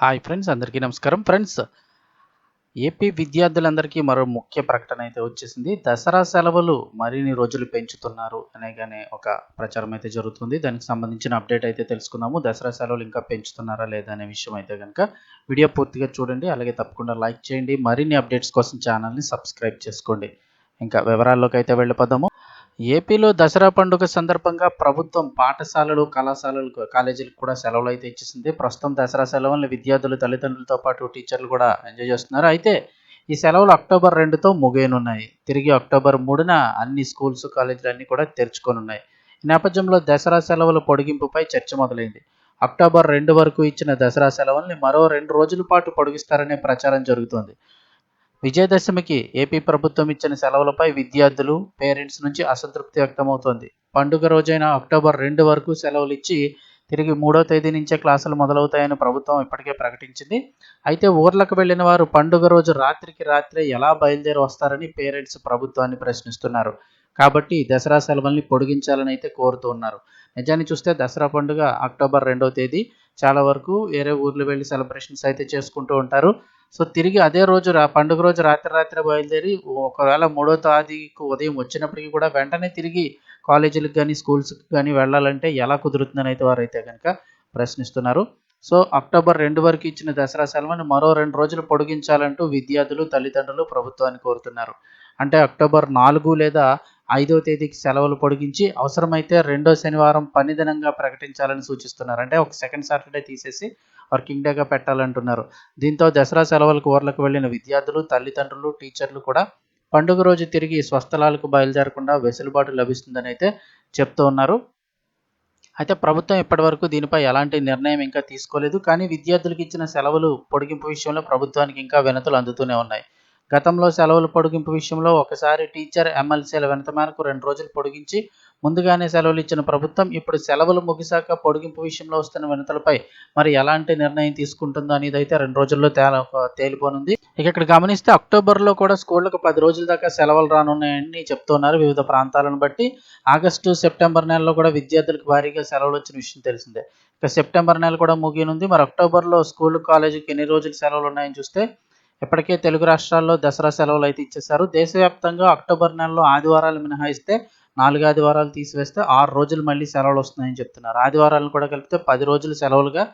Hi friends అందరికీ నమస్కారం. Friends AP విద్యార్థులందరికీ మరో ముఖ్య ప్రకటన అయితే వచ్చేసింది. దసరా సెలవులు మరిన్ని రోజులు పెంచుతున్నారు అనేగానే ఒక ప్రచారం అయితే జరుగుతుంది. దానికి సంబంధించిన అప్డేట్ అయితే తెలుసుకుందాము. దసరా సెలవులు ఇంకా పెంచుతున్నారా లేదా అనే విషయం అయితే కనుక వీడియో పూర్తిగా చూడండి. అలాగే తప్పకుండా లైక్ చేయండి. మరిన్ని అప్డేట్స్ కోసం ఛానల్ని సబ్స్క్రైబ్ చేసుకోండి. ఇంకా వివరాల్లోకి అయితే వెళ్ళిపోదాము. ఏపీలో దసరా పండుగ సందర్భంగా ప్రభుత్వం పాఠశాలలు కళాశాలలు కాలేజీలకు కూడా సెలవులు అయితే ఇచ్చేసింది. ప్రస్తుతం దసరా సెలవులను విద్యార్థులు తల్లిదండ్రులతో పాటు టీచర్లు కూడా ఎంజాయ్ చేస్తున్నారు. అయితే ఈ సెలవులు అక్టోబర్ రెండుతో ముగియనున్నాయి. తిరిగి అక్టోబర్ మూడున అన్ని స్కూల్స్ కాలేజీలు అన్నీ కూడా తెరుచుకోనున్నాయి. ఈ నేపథ్యంలో దసరా సెలవుల పొడిగింపుపై చర్చ మొదలైంది. అక్టోబర్ రెండు వరకు ఇచ్చిన దసరా సెలవుల్ని మరో రెండు రోజుల పాటు పొడిగిస్తారనే ప్రచారం జరుగుతోంది. విజయదశమికి ఏపీ ప్రభుత్వం ఇచ్చిన సెలవులపై విద్యార్థులు పేరెంట్స్ నుంచి అసంతృప్తి వ్యక్తమవుతోంది. పండుగ రోజైన అక్టోబర్ రెండు వరకు సెలవులు ఇచ్చి తిరిగి మూడో తేదీ నుంచే క్లాసులు మొదలవుతాయని ప్రభుత్వం ఇప్పటికే ప్రకటించింది. అయితే ఊర్లకు వెళ్ళిన వారు పండుగ రోజు రాత్రికి రాత్రే ఎలా బయలుదేరి వస్తారని పేరెంట్స్ ప్రభుత్వాన్ని ప్రశ్నిస్తున్నారు. కాబట్టి దసరా సెలవుల్ని పొడిగించాలని అయితే కోరుతూ ఉన్నారు. నిజాన్ని చూస్తే దసరా పండుగ అక్టోబర్ రెండవ తేదీ. చాలా వరకు వేరే ఊర్లు వెళ్ళి సెలబ్రేషన్స్ అయితే చేసుకుంటూ ఉంటారు. సో తిరిగి అదే రోజు రా పండుగ రోజు రాత్రి రాత్రి బయలుదేరి ఒకవేళ మూడో తారీఖు ఉదయం వచ్చినప్పటికీ కూడా వెంటనే తిరిగి కాలేజీలకు కానీ స్కూల్స్కి కానీ వెళ్ళాలంటే ఎలా కుదురుతుందని అయితే వారైతే కనుక ప్రశ్నిస్తున్నారు. సో అక్టోబర్ రెండు వరకు ఇచ్చిన దసరా సెలవుని మరో రెండు రోజులు పొడిగించాలంటూ విద్యార్థులు తల్లిదండ్రులు ప్రభుత్వాన్ని కోరుతున్నారు. అంటే అక్టోబర్ నాలుగు లేదా ఐదో తేదీకి సెలవులు పొడిగించి అవసరమైతే రెండో శనివారం పని దినంగా ప్రకటించాలని సూచిస్తున్నారు. అంటే ఒక సెకండ్ సాటర్డే తీసేసి వర్కింగ్ డేగా పెట్టాలంటున్నారు. దీంతో దసరా సెలవులకు ఊర్లకు వెళ్ళిన విద్యార్థులు తల్లిదండ్రులు టీచర్లు కూడా పండుగ రోజు తిరిగి స్వస్థలాలకు బయలుదేరకుండా వెసులుబాటు లభిస్తుందని అయితే చెప్తూ ఉన్నారు. అయితే ప్రభుత్వం ఇప్పటివరకు దీనిపై ఎలాంటి నిర్ణయం ఇంకా తీసుకోలేదు. కానీ విద్యార్థులకు ఇచ్చిన సెలవులు పొడిగింపు విషయంలో ప్రభుత్వానికి ఇంకా వినతులు అందుతూనే ఉన్నాయి. గతంలో సెలవులు పొడిగింపు విషయంలో ఒకసారి టీచర్ ఎమ్మెల్సీల వినత మేరకు రెండు రోజులు పొడిగించి ముందుగానే సెలవులు ఇచ్చిన ప్రభుత్వం ఇప్పుడు సెలవులు ముగిశాక పొడిగింపు విషయంలో వస్తున్న వినతులపై మరి ఎలాంటి నిర్ణయం తీసుకుంటుందో అనేది అయితే రెండు రోజుల్లో తేల తేలిపోనుంది. ఇక ఇక్కడ గమనిస్తే అక్టోబర్లో కూడా స్కూళ్ళకు పది రోజుల దాకా సెలవులు రానున్నాయని చెప్తున్నారు వివిధ ప్రాంతాలను బట్టి. ఆగస్టు సెప్టెంబర్ నెలలో కూడా విద్యార్థులకు భారీగా సెలవులు వచ్చిన విషయం తెలిసిందే. ఇక సెప్టెంబర్ నెల కూడా ముగియనుంది. మరి అక్టోబర్లో స్కూల్ కాలేజీకి ఎన్ని రోజులు సెలవులు ఉన్నాయని చూస్తే ఇప్పటికే తెలుగు రాష్ట్రాల్లో దసరా సెలవులు అయితే ఇచ్చేశారు. దేశవ్యాప్తంగా అక్టోబర్ నెలలో ఆదివారాలు మినహాయిస్తే నాలుగు ఆదివారాలు తీసివేస్తే ఆరు రోజులు మళ్ళీ సెలవులు వస్తున్నాయని చెప్తున్నారు. ఆదివారాలను కూడా కలిపితే పది రోజులు సెలవులుగా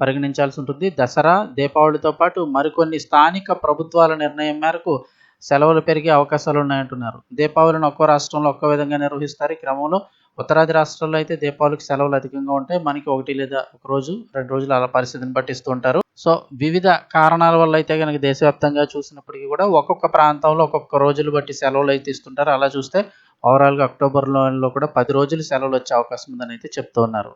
పరిగణించాల్సి ఉంటుంది. దసరా దీపావళితో పాటు మరికొన్ని స్థానిక ప్రభుత్వాల నిర్ణయం మేరకు సెలవులు పెరిగే అవకాశాలు ఉన్నాయంటున్నారు. దీపావళిని ఒక్కో రాష్ట్రంలో ఒక్కో విధంగా నిర్వహిస్తారు. ఈ క్రమంలో ఉత్తరాది రాష్ట్రాల్లో అయితే దీపావళికి సెలవులు అధికంగా ఉంటాయి. మనకి ఒకటి లేదా ఒక రోజు రెండు రోజులు అలా పరిస్థితిని పట్టిస్తూ ఉంటారు. సో వివిధ కారణాల వల్ల అయితే కనుక దేశవ్యాప్తంగా చూసినప్పటికీ కూడా ఒక్కొక్క ప్రాంతంలో ఒక్కొక్క రోజులు బట్టి సెలవులు అయితే ఇస్తుంటారు. అలా చూస్తే ఓవరాల్గా అక్టోబర్లో కూడా పది రోజులు సెలవులు వచ్చే అవకాశం ఉందని అయితే చెప్తూ ఉన్నారు.